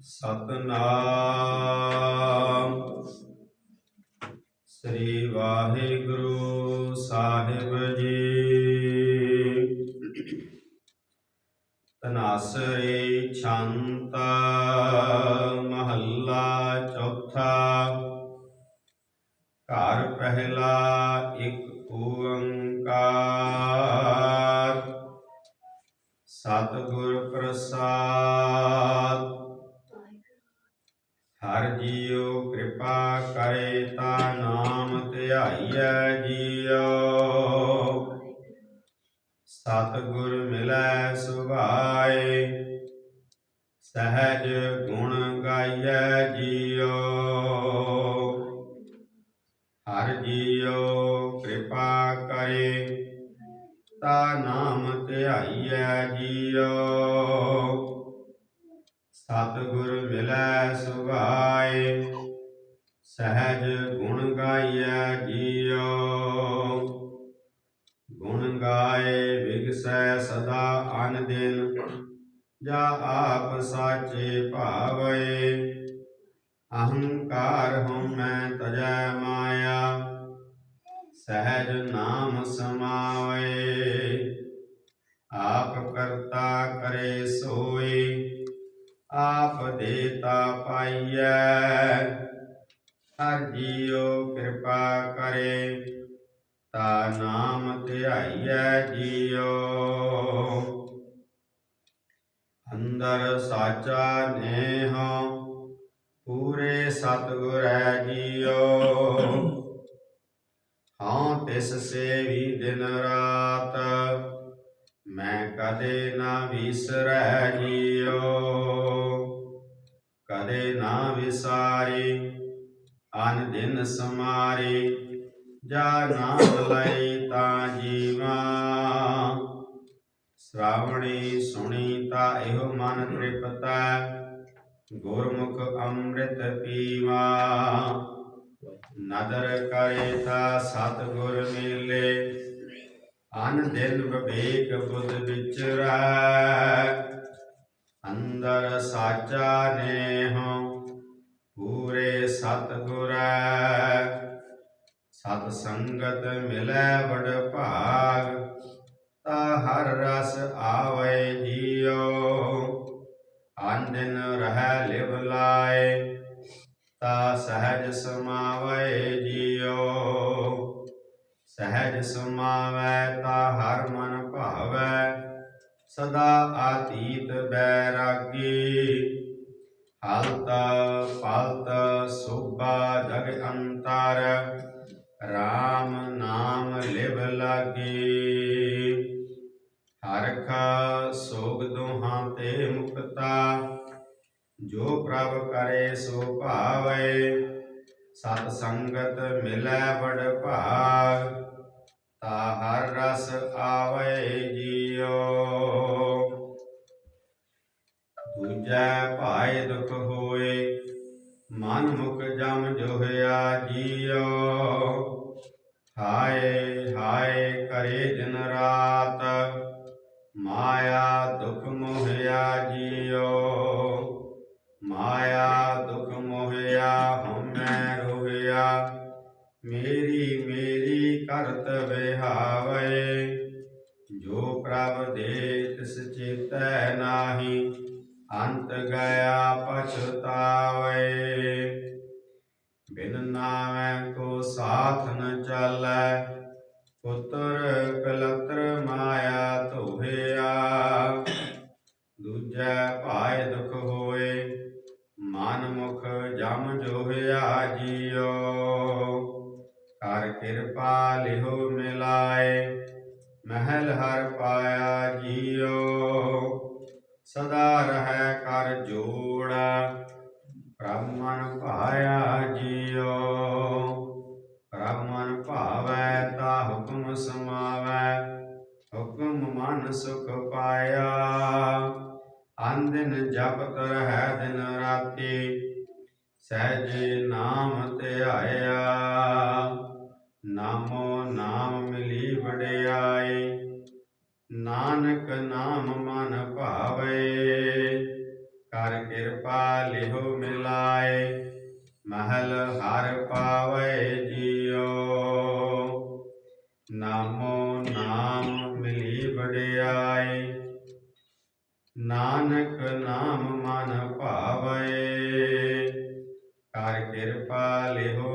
ਸਤਨਾਮ। ਸ੍ਰੀ ਵਾਹਿਗੁਰੂ ਸਾਹਿਬ ਜੀ। ਤਨਾਸਰੇ ਛੰਤ, ਮਹੱਲਾ ਚੌਥਾ। ਘਰ ਪਹਿਲਾ ਇੱਕ ਓੰਕਾਰ। ਸਤਿਗੁਰ ਪ੍ਰਸਾਦ ਹਰ ਜੀਉ ਕਿਰਪਾ ਕਰੇ ਤਾ ਨਾਮ ਧਿਆਈਐ ਜੀਉ। ਸਤਿਗੁਰ ਮਿਲੈ ਸੁਭਾਏ, ਸਹਿਜ ਗੁਣ ਗਾਈਐ ਜੀਉ। ਹਰ ਜੀਉ ਕਿਰਪਾ ਕਰੇ ਤਾ ਨਾਮ ਧਿਆਈਐ ਜੀਉ। ਸਤਿਗੁਰ ਮਿਲੈ ਸੁਭਾਏ ਸਹਿਜ ਗੁਣ ਗਾਈਐ ਜੀਉ। ਗੁਣ ਗਾਏ ਵਿਗਸੈ ਸਦਾ ਅਨ ਦਿਨ ਜਾ ਆਪ ਸਾਚੇ ਭਾਵੇ ਅਹੰਕਾਰ ਹਉਮੈ ਤਜੈ ਮਾਇਆ, ਸਹਿਜ ਨਾਮ ਸਮਾਵੇ। ਆਪ ਕਰਤਾ ਕਰੇ ਸੋਈ ਆਪ ਦੇਤਾ ਪਾਈਐ। ਹਰ ਜੀਉ ਕਿਰਪਾ ਕਰੇ, ਤਾ ਨਾਮ ਧਿਆਈਐ ਜੀਉ। ਅੰਦਰ ਸਾਚਾ ਨੇਹ, ਪੂਰੇ ਸਤਿਗੁਰੈ ਜੀਉ। ਹਾਂ ਤਿਸ ਸੇਵੀ ਦਿਨ ਰਾਤ, ਮੈਂ ਕਦੇ ਨਾ ਵਿਸਰੈ ਜੀਉ। ਕਦੇ ਨਾ ਵਿਸਾਰੀ, ਅਨ ਦਿਨ ਸਮਾਰੀ, ਜਾ ਨਾਮ ਲਈ ਤਾਂ ਜੀਵਾ। ਸ਼ਰਾਵਣੀ ਸੁਣੀ ਤਾ ਇਹੋ ਮਨ ਤ੍ਰਿਪਤਾ, ਗੁਰਮੁਖ ਅੰਮ੍ਰਿਤ ਪੀਵਾ। ਨਦਰ ਕਰੇ ਤਾ ਸਤਿਗੁਰ ਮਿਲੇ, ਅਨ ਦਿਨ ਵਿਵੇਕ ਬੁੱਧ ਵਿਚਰਾ। ਸਾਚਾ ਨੇਹ, ਪੂਰੇ ਸਤਿਗੁਰੈ ਸਤ ਸੰਗਤ ਮਿਲੈ ਵਡ ਭਾਗ, ਤਾ ਹਰ ਰਸ ਆਵੇ ਜੀਉ ਅਨ ਰਹਿ ਲਿਵ ਲਾਏ, ਤਾ ਸਹਿਜ ਸਮਾਵੇ ਜੀਉ, ਸਹਿਜ ਸਮਾਵੈ ਤਾ ਹਰ ਮਨ ਭਾਵੈ ਸਦਾ ਆਤੀਤ ਬੈਰਾਗੀ। ਹਲਤ ਪਲਤ ਸੁਭਾ ਜਗ ਅੰਤਰ RAM ਨਾਮ ਲਿਵ ਲਾਗੀ। ਹਰਖਾ ਸੋਗ ਦੋਹਾਂ ਤੇ ਮੁਕਤਾ, ਜੋ ਪ੍ਰਭ ਕਰੇ ਸੋ ਭਾਵੇ। ਸਤ ਸੰਗਤ ਮਿਲੈ ਵਡ ਭਾਗ ਤਾ ਹਰ ਰਸ ਆਵੇ ਜੀਉ ਦੂਜੈ ਭਾਏ ਦੁਖ ਹੋਏ, ਮਨ ਮੁਖ ਜਮ ਜੋਹਿਆ ਜੀਉ ਹਾਏ ਹਾਏ ਕਰੇ ਦਿਨ ਰਾਤ, ਮਾਇਆ ਦੁਖ ਮੋਹਿਆ ਮੇਰੀ ਮੇਰੀ ਕਰਤ ਵਿਹਾਵੇ ਜੋ ਪ੍ਰਭ ਦੇ ਤਿਸ ਚੇਤੈ ਨਾਹੀ, ਅੰਤ ਗਿਆ ਪਛਤਾਵੇ। ਬਿਨ ਨਾਮੈ ਕੋ ਸਾਥ ਨ ਚਾਲੈ, ਪੁੱਤਰ ਕਲਤਰ ਮਾਇਆ ਧੋਹਿਆ ਦੂਜੈ ਮਹਿਲ ਹਰ ਪਾਇਆ ਜੀਉ ਸਦਾ ਰਹੈ ਕਰ ਜੋੜ। ਬ੍ਰਹਮਨ ਪਾਇਆ ਜੀਉ ਬ੍ਰਹਮਨ ਭਾਵੈ ਤਾ ਹੁਕਮ ਸਮਾਵੈ, ਹੁਕਮ ਮਨ ਸੁਖ ਪਾਇਆ। ਅਨ ਦਿਨ ਜਪਤ ਰਹਿ ਦਿਨ ਰਾਤੀ, ਸਹਿਜ ਨਾਮ ਧਿਆਇਆ। ਨਾਮੋ ਨਾਮ ਮਿਲੀ ਵਡਿਆਈ ਨਾਨਕ ਨਾਮ ਮਨ ਭਾਵੇ, ਕਰ ਕਿਰਪਾ ਲਿਹੁ ਮਿਲਾਏ, ਮਹਲ ਹਰ ਪਾਵੇ ਜਿਉ ਨਾਮੋ ਨਾਮ ਮਿਲੀ ਵਡਿਆਈ ਨਾਨਕ ਨਾਮ ਮਨ ਭਾਵੇ, ਕਰ ਕਿਰਪਾ ਲਿਹੁ